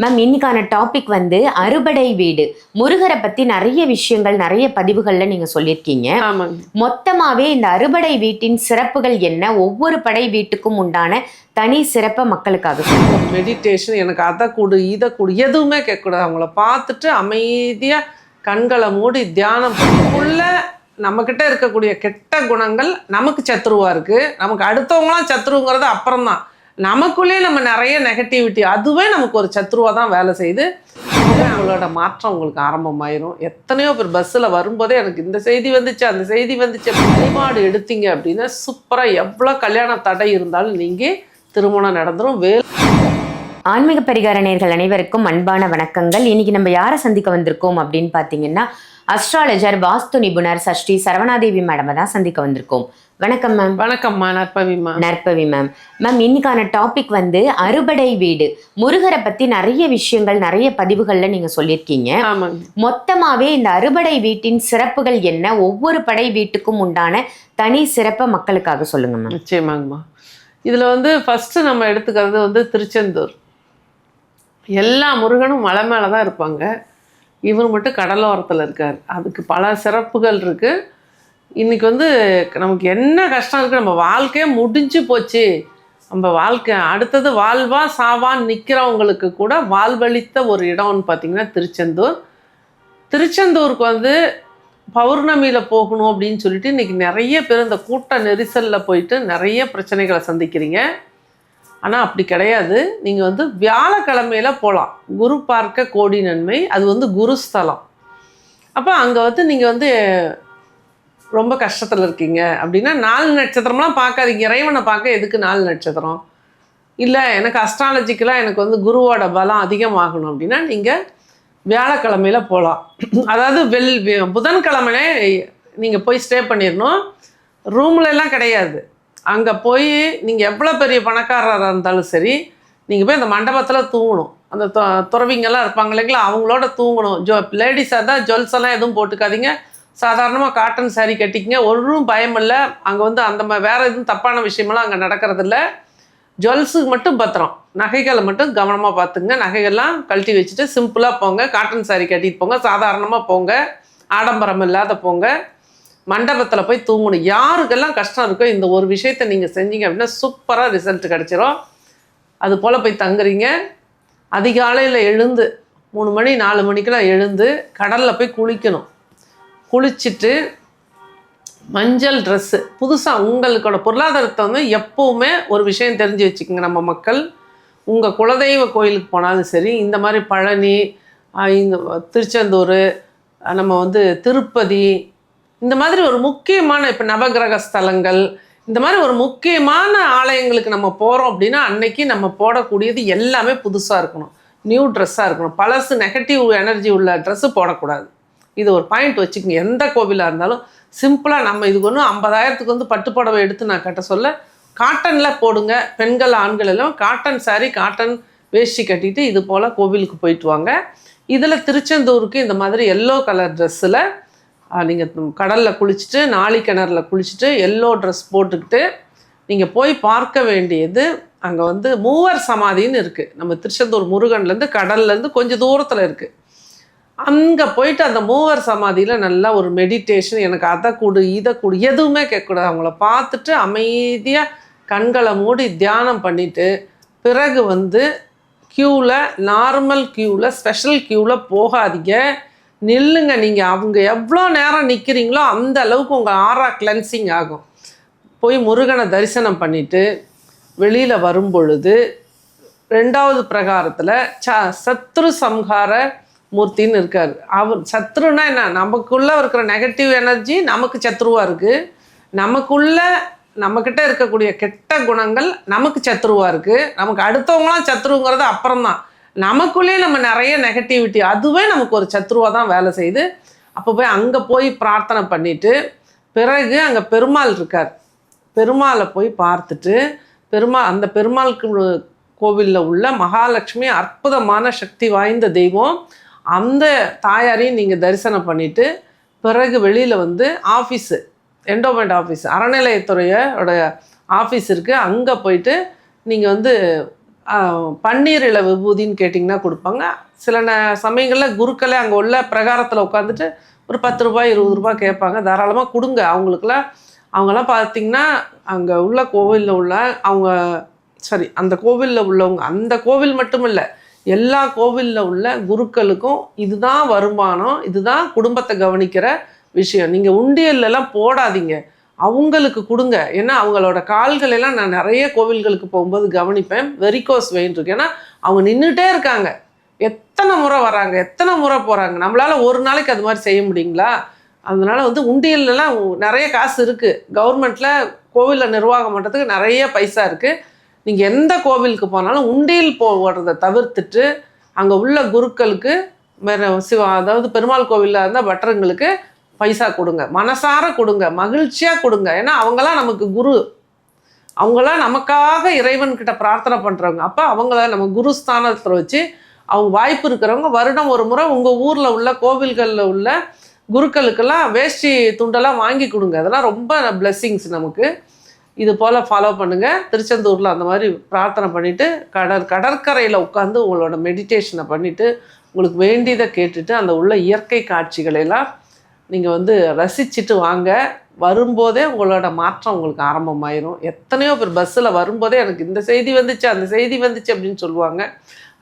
Ma'am இன்னைக்கான topic வந்து அறுபடை வீடு. முருகரை பத்தி நிறைய விஷயங்கள் நிறைய பதிவுகள்ல நீங்க சொல்லியிருக்கீங்க. மொத்தமாவே இந்த அறுபடை வீட்டின் சிறப்புகள் என்ன? ஒவ்வொரு படை வீட்டுக்கும் உண்டான தனி சிறப்பை மக்களுக்காக மெடிடேஷன் எனக்கு அதை கொடு இதை கொடு எதுவுமே கேட்கக்கூடாது. அவங்கள பார்த்துட்டு அமைதியாக கண்களை மூடி தியானம் உள்ள நம்மக்கிட்ட இருக்கக்கூடிய கெட்ட குணங்கள் நமக்கு சத்ருவா இருக்கு. நமக்கு அடுத்தவங்களாம் சத்ருங்கிறது அப்புறம் நமக்குள்ளே நமக்குள்ளேயே நம்ம நிறைய நெகட்டிவிட்டி அதுவே நமக்கு ஒரு சத்ருவாக தான் வேலை செய்யுது. அவங்களோட மாற்றம் உங்களுக்கு ஆரம்பமாயிரும். எத்தனையோ பேர் பஸ்ஸில் வரும்போதே எனக்கு இந்த செய்தி வந்துச்சு அந்த செய்தி வந்துச்சு வழிபாடு எடுத்தீங்க அப்படின்னா சூப்பராக எவ்வளோ கல்யாண தடை இருந்தாலும் நீங்கள் திருமணம் நடந்துரும். வே ஆன்மீக பரிகார நேர்கள் அனைவருக்கும் அன்பான வணக்கங்கள். இன்னைக்கு நம்ம யாரை சந்திக்க வந்திருக்கோம் அப்படின்னு பார்த்தீங்கன்னா அஸ்ட்ராலஜர் வாஸ்து நிபுணர் சஷ்டி சரவணாதேவி மேடமை தான் சந்திக்க வந்திருக்கோம். வணக்கம் மேம் வணக்கம்மா நற்பவிம்மா நற்பவி மேம் மேம் இன்னைக்கான டாபிக் வந்து அறுபடை வீடு. முருகரை பத்தி நிறைய விஷயங்கள் நிறைய பதிவுகள்ல நீங்க சொல்லியிருக்கீங்க. மொத்தமாவே இந்த அறுபடை வீட்டின் சிறப்புகள் என்ன? ஒவ்வொரு படை வீட்டுக்கும் உண்டான தனி சிறப்பை மக்களுக்காக சொல்லுங்க மேம் நிச்சயமாங்கம்மா இதில் வந்து ஃபஸ்ட்டு நம்ம எடுத்துக்கிறது வந்து திருச்செந்தூர். எல்லா முருகனும் மலை மேலே தான் இருப்பாங்க. இவர் மட்டும் கடலோரத்தில் இருக்கார். அதுக்கு பல சிறப்புகள் இருக்குது இன்றைக்கி வந்து நமக்கு என்ன கஷ்டம் இருக்குது நம்ம வாழ்க்கையே முடிஞ்சு போச்சு. நம்ம வாழ்க்கை அடுத்தது வாழ்வா சாவான்னு நிற்கிறவங்களுக்கு கூட வாழ்வழித்த ஒரு இடம்னு பார்த்திங்கன்னா திருச்செந்தூர். திருச்செந்தூருக்கு வந்து பௌர்ணமியில் போகணும் அப்படின்னு சொல்லிட்டு இன்றைக்கி நிறைய பேர் இந்த கூட்ட நெரிசலில் போயிட்டு நிறைய பிரச்சனைகளை சந்திக்கிறீங்க. ஆனால் அப்படி கிடையாது. நீங்கள் வந்து வியாழக்கிழமையில போகலாம் குரு பார்க்க கோடி நன்மை. அது வந்து குருஸ்தலம் அப்போ அங்கே வந்து நீங்கள் வந்து ரொம்ப கஷ்டத்தில் இருக்கீங்க. அப்படின்னா நாலு நட்சத்திரம்லாம் பார்க்காதீங்க. இறைவனை பார்க்க எதுக்கு நாலு நட்சத்திரம்? இல்லை எனக்கு அஸ்ட்ராலஜிக்கலாக எனக்கு வந்து குருவோட பலம் அதிகமாகணும் அப்படின்னா நீங்கள் வியாழக்கிழமையில போகலாம் அதாவது வெள் வி- புதன்கிழமையிலே நீங்கள் போய் ஸ்டே பண்ணிடணும் ரூம்ல கிடையாது. அங்கே போய் நீங்கள் எவ்வளோ பெரிய பணக்காரராக இருந்தாலும் சரி நீங்கள் போய் அந்த மண்டபத்தில் தூங்கணும். அந்த துறவிங்கெல்லாம் இருப்பாங்க இல்லைங்களா அவங்களோட தூங்கணும். ஜோ லேடிஸாக தான் ஜுவல்ஸ் எல்லாம் எதுவும் போட்டுக்காதீங்க. சாதாரணமாக காட்டன் saree கட்டிக்கிங்க. ஒன்றும் பயம் இல்லை. அங்கே வந்து அந்த மாதிரி வேறு எதுவும் தப்பான விஷயமெல்லாம் அங்கே நடக்கிறதில்ல. ஜுவல்ஸுக்கு மட்டும் பத்திரம். நகைகளை மட்டும் கவனமாக பார்த்துங்க நகைகள்லாம் கழட்டி வச்சுட்டு சிம்பிளாக போங்க. காட்டன் சாரீ கட்டிட்டு போங்க. சாதாரணமாக போங்க. ஆடம்பரம் இல்லாத போங்க. மண்டபத்தில் போய் தூங்கணும். யாருக்கெல்லாம் கஷ்டம் இருக்கோ இந்த ஒரு விஷயத்தை நீங்கள் செஞ்சீங்க அப்படின்னா சூப்பராக ரிசல்ட் கிடச்சிரும். அது போல் போய் தங்குறீங்க. அதிகாலையில் எழுந்து மூணு மணி நாலு மணிக்கெல்லாம் எழுந்து கடலில் போய் குளிக்கணும். குளிச்சுட்டு மஞ்சள் ட்ரெஸ்ஸு புதுசாக உங்களுக்கோட பொருளாதாரத்தை வந்து எப்போவுமே ஒரு விஷயம் தெரிஞ்சு வச்சுக்கோங்க நம்ம மக்கள். உங்கள் குலதெய்வ கோயிலுக்கு போனாலும் சரி இந்த மாதிரி பழனி இந்த திருச்செந்தூர் நம்ம வந்து திருப்பதி இந்த மாதிரி ஒரு முக்கியமான இப்போ நவகிரக ஸ்தலங்கள் இந்த மாதிரி ஒரு முக்கியமான ஆலயங்களுக்கு நம்ம போகிறோம் அப்படின்னா அன்னைக்கு நம்ம போடக்கூடியது எல்லாமே புதுசாக இருக்கணும். நியூ ட்ரெஸ்ஸாக இருக்கணும். பழசு நெகட்டிவ் எனர்ஜி உள்ள ட்ரெஸ்ஸு போடக்கூடாது. இது ஒரு பாயிண்ட் வச்சுக்கோங்க. எந்த கோவிலாக இருந்தாலும் சிம்பிளாக நம்ம இதுக்கு ஒன்றும் ஐம்பதாயிரத்துக்கு வந்து பட்டு புடவை எடுத்து நான் கட்ட சொல்ல காட்டனில் போடுங்க. பெண்கள் ஆண்கள் எல்லாம் காட்டன் சாரி காட்டன் வேஷ்டி கட்டிட்டு இது போல் கோவிலுக்கு போயிட்டு வாங்க. இதில் திருச்செந்தூருக்கு இந்த மாதிரி எல்லோ கலர் ட்ரெஸ்ஸில் நீங்கள் கடலில் குளிச்சுட்டு நாளி கிணறுல குளிச்சுட்டு எல்லோ ட்ரெஸ் போட்டுக்கிட்டு நீங்கள் போய் பார்க்க வேண்டியது அங்கே வந்து மூவர் சமாதின்னு இருக்குது நம்ம திருச்செந்தூர் முருகன்லேருந்து கடல்லேருந்து கொஞ்சம் தூரத்தில் இருக்குது அங்கே போயிட்டு அந்த மூவர் சமாதியில் நல்லா ஒரு மெடிடேஷன் எனக்கு அதை கொடு இதை கொடு எதுவுமே கேட்கக்கூடாது அவங்கள பார்த்துட்டு அமைதியாக கண்களை மூடி தியானம் பண்ணிவிட்டு பிறகு வந்து க்யூவில் நார்மல் க்யூவில் ஸ்பெஷல் க்யூவில் போகாதீங்க. நில்லுங்க நீங்கள் அவங்க எவ்வளோ நேரம் நிற்கிறீங்களோ அந்த அளவுக்கு உங்கள் ஆறா கிளென்சிங் ஆகும். போய் முருகனை தரிசனம் பண்ணிவிட்டு வெளியில் வரும் பொழுது ரெண்டாவது பிரகாரத்தில் ச சத்ரு சம்ஹார மூர்த்தின்னு இருக்கார். அவர் சத்ருன்னா என்ன? நமக்குள்ளே இருக்கிற நெகட்டிவ் எனர்ஜி நமக்கு சத்ருவாக இருக்குது நமக்குள்ளே நம்மக்கிட்ட இருக்கக்கூடிய கெட்ட குணங்கள் நமக்கு சத்ருவாக இருக்குது நமக்கு அடுத்தவங்களாம் சத்ருங்கிறது அப்புறம் நமக்குள்ளேயே நம்ம நிறைய நெகட்டிவிட்டி அதுவே நமக்கு ஒரு சத்ருவா தான் வேலை செய்யுது. அப்போ போய் அங்கே போய் பிரார்த்தனை பண்ணிவிட்டு பிறகு அங்கே பெருமாள் இருக்கார். பெருமாளை போய் பார்த்துட்டு பெருமாள் அந்த பெருமாள் கோவிலில் உள்ள மகாலட்சுமி அற்புதமான சக்தி வாய்ந்த தெய்வம். அந்த தாயாரையும் நீங்கள் தரிசனம் பண்ணிட்டு பிறகு வெளியில் வந்து ஆஃபீஸு என்டோமெண்ட் ஆஃபீஸ் அறநிலையத்துறையோட ஆஃபீஸ் இருக்குது அங்கே போயிட்டு நீங்கள் வந்து பன்னீர் இலை விபூதின்னு கேட்டிங்கன்னா கொடுப்பாங்க. சில ந சமயங்களில் குருக்களே அங்கே உள்ள பிரகாரத்தில் உட்காந்துட்டு ஒரு பத்து ரூபாய் இருபது ரூபாய் கேட்பாங்க. தாராளமாக கொடுங்க. அவங்களுக்குலாம் அவங்கெல்லாம் பார்த்தீங்கன்னா அங்கே உள்ள கோவிலில் உள்ள அவங்க சரி அந்த கோவிலில் உள்ளவங்க அந்த கோவில் மட்டும் இல்லை எல்லா கோவிலில் உள்ள குருக்களுக்கும் இதுதான் வருமானம் இதுதான் குடும்பத்தை கவனிக்கிற விஷயம். நீங்கள் உண்டியல்லாம் போடாதீங்க. அவங்களுக்கு கொடுங்க. ஏன்னா அவங்களோட கால்கள் எல்லாம் நான் நிறைய கோவில்களுக்கு போகும்போது கவனிப்பேன். வெரிகோஸ் வெயின் இருக்கு. ஏன்னா அவங்க நின்றுட்டே இருக்காங்க. எத்தனை முறை வராங்க? எத்தனை முறை போகிறாங்க நம்மளால ஒரு நாளைக்கு அது மாதிரி செய்ய முடியுங்களா? அதனால் வந்து உண்டியல்லாம் நிறைய காசு இருக்குது கவர்மெண்ட்டில் கோவிலில் நிர்வாகம் பண்ணுறதுக்கு நிறைய பைசா இருக்குது நீங்கள் எந்த கோவிலுக்கு போனாலும் உண்டியல் போடுறதை தவிர்த்துட்டு அங்கே உள்ள குருக்களுக்கு வேற சிவா அதாவது பெருமாள் கோவிலில் இருந்தால் பட்டருங்களுக்கு பைசா கொடுங்க மனசார கொடுங்க மகிழ்ச்சியாக கொடுங்க. ஏன்னா அவங்களாம் நமக்கு குரு. அவங்களாம் நமக்காக இறைவன்கிட்ட பிரார்த்தனை பண்ணுறவங்க அப்போ அவங்கள நம்ம குரு ஸ்தானத்தில் வச்சு அவங்க வாய்ப்பு இருக்கிறவங்க வருடம் ஒரு முறை உங்கள் ஊரில் உள்ள கோவில்களில் உள்ள குருக்களுக்கெல்லாம் வேஷ்டி துண்டெல்லாம் வாங்கி கொடுங்க. அதெல்லாம் ரொம்ப பிளெஸ்ஸிங்ஸ் நமக்கு. இது போல் ஃபாலோ பண்ணுங்கள் திருச்செந்தூரில் அந்த மாதிரி பிரார்த்தனை பண்ணிவிட்டு கடற் கடற்கரையில் உட்காந்து உங்களோட மெடிடேஷனை பண்ணிவிட்டு உங்களுக்கு வேண்டியதை கேட்டுட்டு அந்த உள்ள இயற்கை காட்சிகளை எல்லாம் நீங்கள் வந்து ரசிச்சுட்டு வாங்க. வரும்போதே உங்களோட மாற்றம் உங்களுக்கு ஆரம்பமாயிரும். எத்தனையோ பேர் பஸ்ஸில் வரும்போதே எனக்கு இந்த செய்தி வந்துச்சு அந்த செய்தி வந்துச்சு அப்படின்னு சொல்லுவாங்க.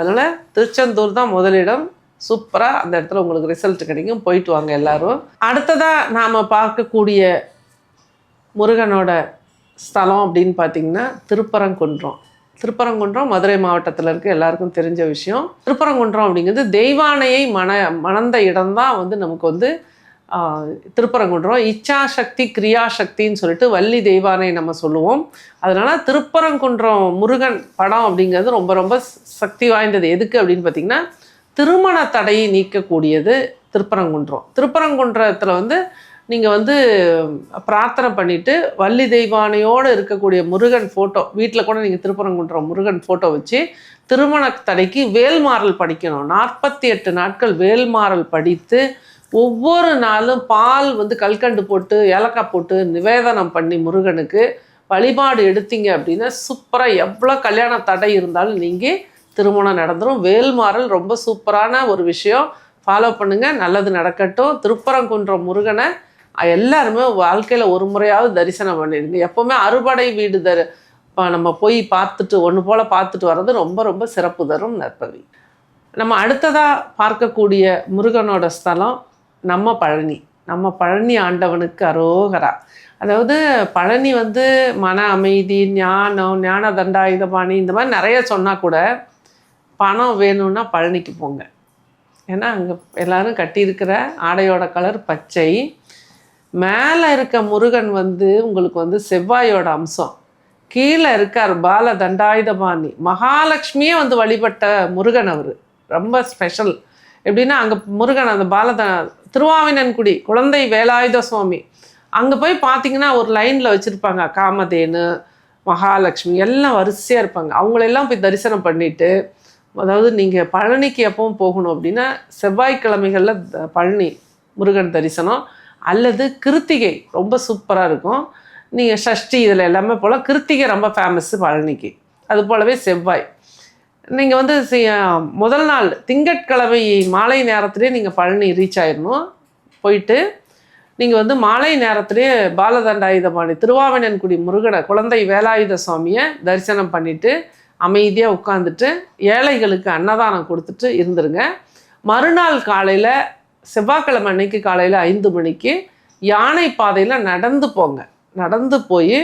அதனால் திருச்செந்தூர் தான் முதலிடம். சூப்பராக அந்த இடத்துல உங்களுக்கு ரிசல்ட் கிடைக்கும். போயிட்டு வாங்க எல்லோரும். அடுத்ததாக நாம் பார்க்கக்கூடிய முருகனோட ஸ்தலம் அப்படின்னு பார்த்தீங்கன்னா திருப்பரங்குன்றம். திருப்பரங்குன்றம் மதுரை மாவட்டத்தில் இருக்க. எல்லாருக்கும் தெரிஞ்ச விஷயம். திருப்பரங்குன்றம் அப்படிங்கிறது தெய்வானையை மன மணந்த இடம்தான் வந்து நமக்கு வந்து திருப்பரங்குன்றம் இச்சாசக்தி கிரியாசக்தின்னு சொல்லிட்டு வள்ளி தெய்வானை நம்ம சொல்லுவோம். அதனால திருப்பரங்குன்றம் முருகன் படம் அப்படிங்கிறது ரொம்ப ரொம்ப சக்தி வாய்ந்தது. எதுக்கு அப்படின்னு பார்த்தீங்கன்னா திருமண தடையை நீக்கக்கூடியது திருப்பரங்குன்றம். திருப்பரங்குன்றத்தில் வந்து நீங்கள் வந்து பிரார்த்தனை பண்ணிவிட்டு வள்ளி தெய்வானையோடு இருக்கக்கூடிய முருகன் ஃபோட்டோ வீட்டில் கூட நீங்கள் திருப்பரங்குன்றம் முருகன் ஃபோட்டோ வச்சு திருமண தடைக்கு வேல்மாறல் படிக்கணும். நாற்பத்தி எட்டு நாட்கள் வேல்மாறல் படித்து ஒவ்வொரு நாளும் பால் வந்து கல்கண்டு போட்டு ஏலக்காய் போட்டு நிவேதனம் பண்ணி முருகனுக்கு வழிபாடு எடுத்தீங்க அப்படின்னா சூப்பராக எவ்வளோ கல்யாண தடை இருந்தாலும் நீங்கள் திருமணம் நடந்துடும் வேல்மாறல் ரொம்ப சூப்பரான ஒரு விஷயம். ஃபாலோ பண்ணுங்கள் நல்லது நடக்கட்டும். திருப்பரங்குன்றம் முருகனை எல்லாருமே வாழ்க்கையில் ஒரு முறையாவது தரிசனம் பண்ணிடுங்க. எப்போவுமே அறுபடை வீடு தரு இப்போ நம்ம போய் பார்த்துட்டு ஒன்று போல் பார்த்துட்டு வர்றது ரொம்ப ரொம்ப சிறப்பு தரும் நற்பவி. நம்ம அடுத்ததாக பார்க்கக்கூடிய முருகனோட ஸ்தலம் நம்ம பழனி நம்ம பழனி ஆண்டவனுக்கு அரோகரா. அதாவது பழனி வந்து மன அமைதி ஞானம் ஞான தண்டாயுதபாணி இந்த மாதிரி நிறைய சொன்னால் கூட பணம் வேணும்னா பழனிக்கு போங்க. ஏன்னா அங்கே எல்லாரும் கட்டியிருக்கிற ஆடையோட கலர் பச்சை. மேலே இருக்க முருகன் வந்து உங்களுக்கு வந்து செவ்வாயோட அம்சம். கீழே இருக்கார் பால தண்டாயுதபாணி. மகாலட்சுமியே வந்து வழிபட்ட முருகன் அவர். ரொம்ப ஸ்பெஷல். எப்படின்னா அங்கே முருகன் அந்த பாலத திருவாவினன்குடி குழந்தை வேலாயுத சுவாமி அங்கே போய் பார்த்தீங்கன்னா ஒரு லைனில் வச்சுருப்பாங்க. காமதேனு மகாலட்சுமி எல்லாம் வரிசையாக இருப்பாங்க. அவங்களெல்லாம் போய் தரிசனம் பண்ணிவிட்டு அதாவது நீங்கள் பழனிக்கு எப்பவும் போகணும் அப்படின்னா செவ்வாய்க்கிழமைகளில் த- பழனி முருகன் தரிசனம் அல்லது கிருத்திகை ரொம்ப சூப்பராக இருக்கும். நீங்கள் ஷஷ்டி இதில் எல்லாமே போல் கிருத்திகை ரொம்ப ஃபேமஸ்ஸு பழனிக்கு. அது போலவே செவ்வாய். நீங்கள் வந்து முதல் நாள் திங்கட்கிழமை மாலை நேரத்துலேயே நீங்கள் பழனி ரீச் ஆயிடணும் போயிட்டு நீங்கள் வந்து மாலை நேரத்துலேயே பாலதண்டாயுதபாணி திருவாவணன்குடி முருகனை குழந்தை வேலாயுத சுவாமியை தரிசனம் பண்ணிவிட்டு அமைதியாக உட்காந்துட்டு ஏழைகளுக்கு அன்னதானம் கொடுத்துட்டு இருந்துருங்க. மறுநாள் காலையில் செவ்வாய்க்கிழமை அன்னைக்கு காலையில் ஐந்து மணிக்கு யானை பாதையில் நடந்து போங்க. நடந்து போய்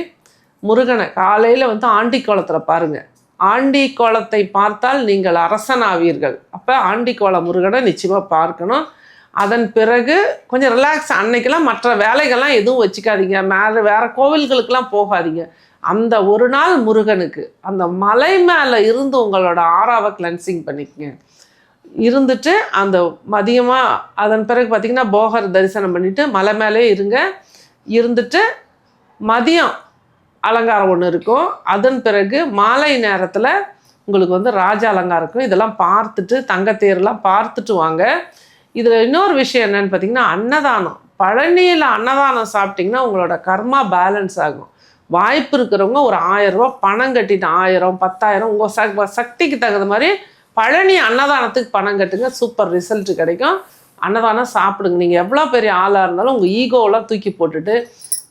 முருகனை காலையில் வந்து ஆண்டி கோலத்தில் பாருங்கள் ஆண்டி கோலத்தை பார்த்தால் நீங்கள் அரசனாவீர்கள். அப்போ ஆண்டி கோல முருகனை நிச்சயமாக பார்க்கணும். அதன் பிறகு கொஞ்சம் ரிலாக்ஸ் அன்னைக்கெல்லாம் மற்ற வேலைகள்லாம் எதுவும் வச்சுக்காதீங்க. மேலே வேறு கோவில்களுக்கெல்லாம் போகாதீங்க. அந்த ஒரு நாள் முருகனுக்கு அந்த மலை மேலே இருந்து உங்களோட ஆறாவை கிளென்சிங் பண்ணிக்கங்க. இருந்துட்டு அந்த மதியமாக அதன் பிறகு பார்த்திங்கன்னா போகர் தரிசனம் பண்ணிவிட்டு மலை மேலே இருங்க. இருந்துட்டு மதியம் அலங்காரம் ஒன்று இருக்கும். அதன் பிறகு மாலை நேரத்தில் உங்களுக்கு வந்து ராஜ அலங்காரம் இருக்கும். இதெல்லாம் பார்த்துட்டு தங்கத்தேர்லாம் பார்த்துட்டு வாங்க. இதில் இன்னொரு விஷயம் என்னென்னு பார்த்தீங்கன்னா அன்னதானம். பழனியில் அன்னதானம் சாப்பிட்டிங்கன்னா உங்களோட கர்மா பேலன்ஸ் ஆகும். வாய்ப்பு இருக்கிறவங்க ஒரு ஆயிரம் பணம் கட்டிட்டு ஆயிரம் பத்தாயிரம் உங்கள் ச சக்திக்கு தகுந்த மாதிரி பழனி அன்னதானத்துக்கு பணம் கட்டுங்க. சூப்பர் ரிசல்ட் கிடைக்கும். அன்னதானம் சாப்பிடுங்க. நீங்கள் எவ்வளோ பெரிய ஆளாக இருந்தாலும் உங்கள் ஈகோவெலாம் தூக்கி போட்டுட்டு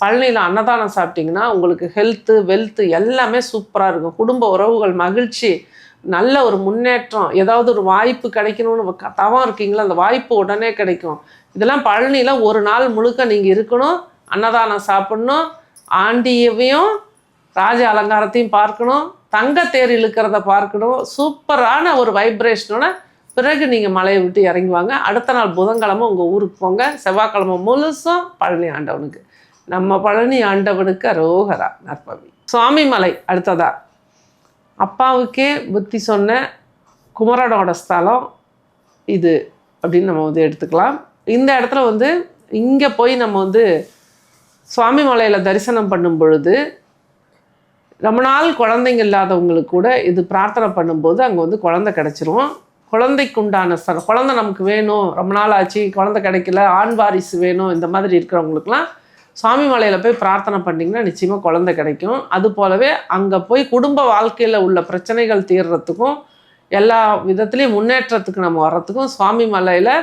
பழனியில் அன்னதானம் சாப்பிட்டீங்கன்னா உங்களுக்கு ஹெல்த்து வெல்த்து எல்லாமே சூப்பராக இருக்கும். குடும்ப உறவுகள் மகிழ்ச்சி நல்ல ஒரு முன்னேற்றம் ஏதாவது ஒரு வாய்ப்பு கிடைக்கணும்னு க- தவம் இருக்கீங்களா? அந்த வாய்ப்பு உடனே கிடைக்கும். இதெல்லாம் பழனியில் ஒரு நாள் முழுக்க நீங்கள் இருக்கணும் அன்னதானம் சாப்பிடணும் ஆண்டியவையும் ராஜ அலங்காரத்தையும் பார்க்கணும் தங்க தேர் இழுக்கிறத பார்க்கணும். சூப்பரான ஒரு வைப்ரேஷனோட பிறகு நீங்கள் மலையை விட்டு இறங்குவாங்க அடுத்த நாள் புதன்கிழமை உங்கள் ஊருக்கு போங்க. செவ்வாய்க்கிழமை முழுசும் பழனி ஆண்டவனுக்கு. நம்ம பழனி ஆண்டவனுக்கு அரோகரா நற்பவி. சுவாமி மலை அடுத்ததா. அப்பாவுக்கே புத்தி சொன்ன குமரனோட ஸ்தலம் இது அப்படின்னு நம்ம வந்து எடுத்துக்கலாம். இந்த இடத்துல வந்து இங்கே போய் நம்ம வந்து சுவாமி மலையில் தரிசனம் பண்ணும் பொழுது ரொம்ப நாள் குழந்தைங்க இல்லாதவங்களுக்கு கூட இது பிரார்த்தனை பண்ணும்போது அங்கே வந்து குழந்தை கிடச்சிரும். குழந்தைக்கு உண்டான ஸ்தலம் குழந்தை நமக்கு வேணும். ரொம்ப நாள் ஆச்சு குழந்தை கிடைக்கல ஆண் வாரிசு வேணும் இந்த மாதிரி இருக்கிறவங்களுக்குலாம் சுவாமி மலையில் போய் பிரார்த்தனை பண்ணிங்கன்னா நிச்சயமாக குழந்தை கிடைக்கும். அது போலவே அங்கே போய் குடும்ப வாழ்க்கையில் உள்ள பிரச்சனைகள் தீர்றதுக்கும் எல்லா விதத்துலேயும் முன்னேற்றத்துக்கு நம்ம வர்றதுக்கும் சுவாமி மலையில்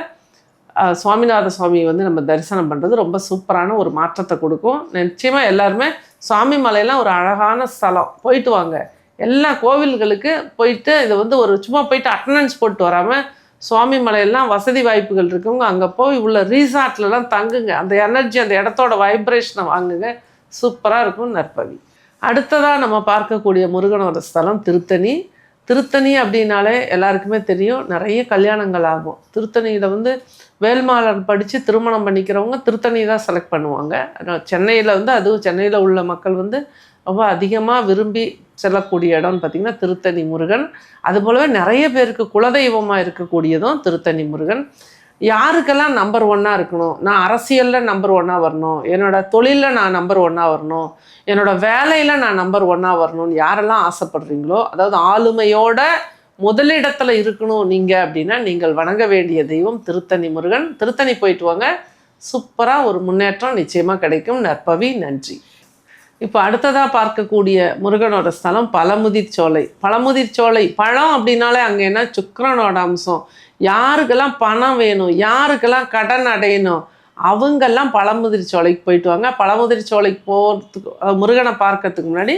சுவாமிநாத சுவாமி வந்து நம்ம தரிசனம் பண்ணுறது ரொம்ப சூப்பரான ஒரு மாற்றத்தை கொடுக்கும். நிச்சயமாக எல்லாருமே சுவாமி மலையெல்லாம் ஒரு அழகான ஸ்தலம். போயிட்டு வாங்க. எல்லா கோவில்களுக்கு போயிட்டு இதை வந்து ஒரு சும்மா போயிட்டு அட்டண்டன்ஸ் போட்டு வராமல் சுவாமி மலையெல்லாம் வசதி வாய்ப்புகள் இருக்கவங்க அங்கே போய் உள்ள ரீசார்ட்லலாம் தங்குங்க. அந்த எனர்ஜி அந்த இடத்தோட வைப்ரேஷனை வாங்குங்க. சூப்பராக இருக்கும் நற்பவி. அடுத்ததாக நம்ம பார்க்கக்கூடிய முருகனோட ஸ்தலம் திருத்தணி. திருத்தணி அப்படின்னாலே எல்லாருக்குமே தெரியும். நிறைய கல்யாணங்கள் ஆகும். திருத்தணியில் வந்து வேல்மாலர் படித்து திருமணம் பண்ணிக்கிறவங்க திருத்தணி தான் செலக்ட் பண்ணுவாங்க. சென்னையில் வந்து அதுவும் சென்னையில் உள்ள மக்கள் வந்து ரொம்ப அதிகமாக விரும்பி செல்லக்கூடிய இடம்னு பார்த்திங்கன்னா திருத்தணி முருகன். அது போலவே நிறைய பேருக்கு குலதெய்வமாக இருக்கக்கூடியதும் திருத்தணி முருகன். யாருக்கெல்லாம் நம்பர் ஒன்னாக இருக்கணும்? நான் அரசியலில் நம்பர் ஒன்னாக வரணும். என்னோட தொழிலில் நான் நம்பர் ஒன்னாக வரணும். என்னோடய வேலையில் நான் நம்பர் ஒன்னாக வரணும்னு யாரெல்லாம் ஆசைப்படுறீங்களோ அதாவது ஆளுமையோட முதலிடத்தில் இருக்கணும் நீங்கள் அப்படின்னா நீங்கள் வணங்க வேண்டிய தெய்வம் திருத்தணி முருகன். திருத்தணி போயிட்டு வாங்க. சூப்பராக ஒரு முன்னேற்றம் நிச்சயமாக கிடைக்கும். நற்பவி நன்றி. இப்போ அடுத்ததாக பார்க்கக்கூடிய முருகனோட ஸ்தலம் பழமுதிர் சோலை. பழமுதிர் சோலை பழம் அப்படின்னாலே அங்கே என்ன? சுக்கரனோட அம்சம். யாருக்கெல்லாம் பணம் வேணும் யாருக்கெல்லாம் கடன் அடையணும் அவங்கெல்லாம் பழமுதிர் சோலைக்கு போயிட்டு வாங்க. பழமுதிர் சோலைக்கு போகிறதுக்கு முருகனை பார்க்கறதுக்கு முன்னாடி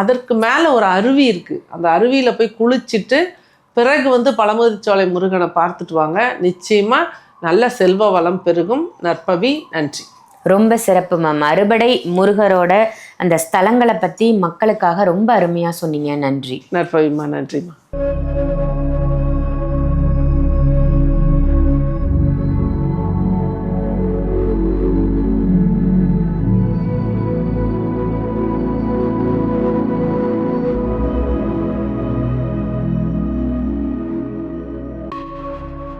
அதற்கு மேலே ஒரு அருவி இருக்குது அந்த அருவியில் போய் குளிச்சுட்டு பிறகு வந்து பழமுதிர் சோலை முருகனை பார்த்துட்டு வாங்க. நிச்சயமாக நல்ல செல்வ வளம் பெருகும். நற்பவி நன்றி. ரொம்ப சிறப்பு மேம் அறுபடை முருகரோட அந்த ஸ்தலங்களை பற்றி மக்களுக்காக ரொம்ப அருமையாக சொன்னீங்க. நன்றி. நன்றிமா நன்றிம்மா.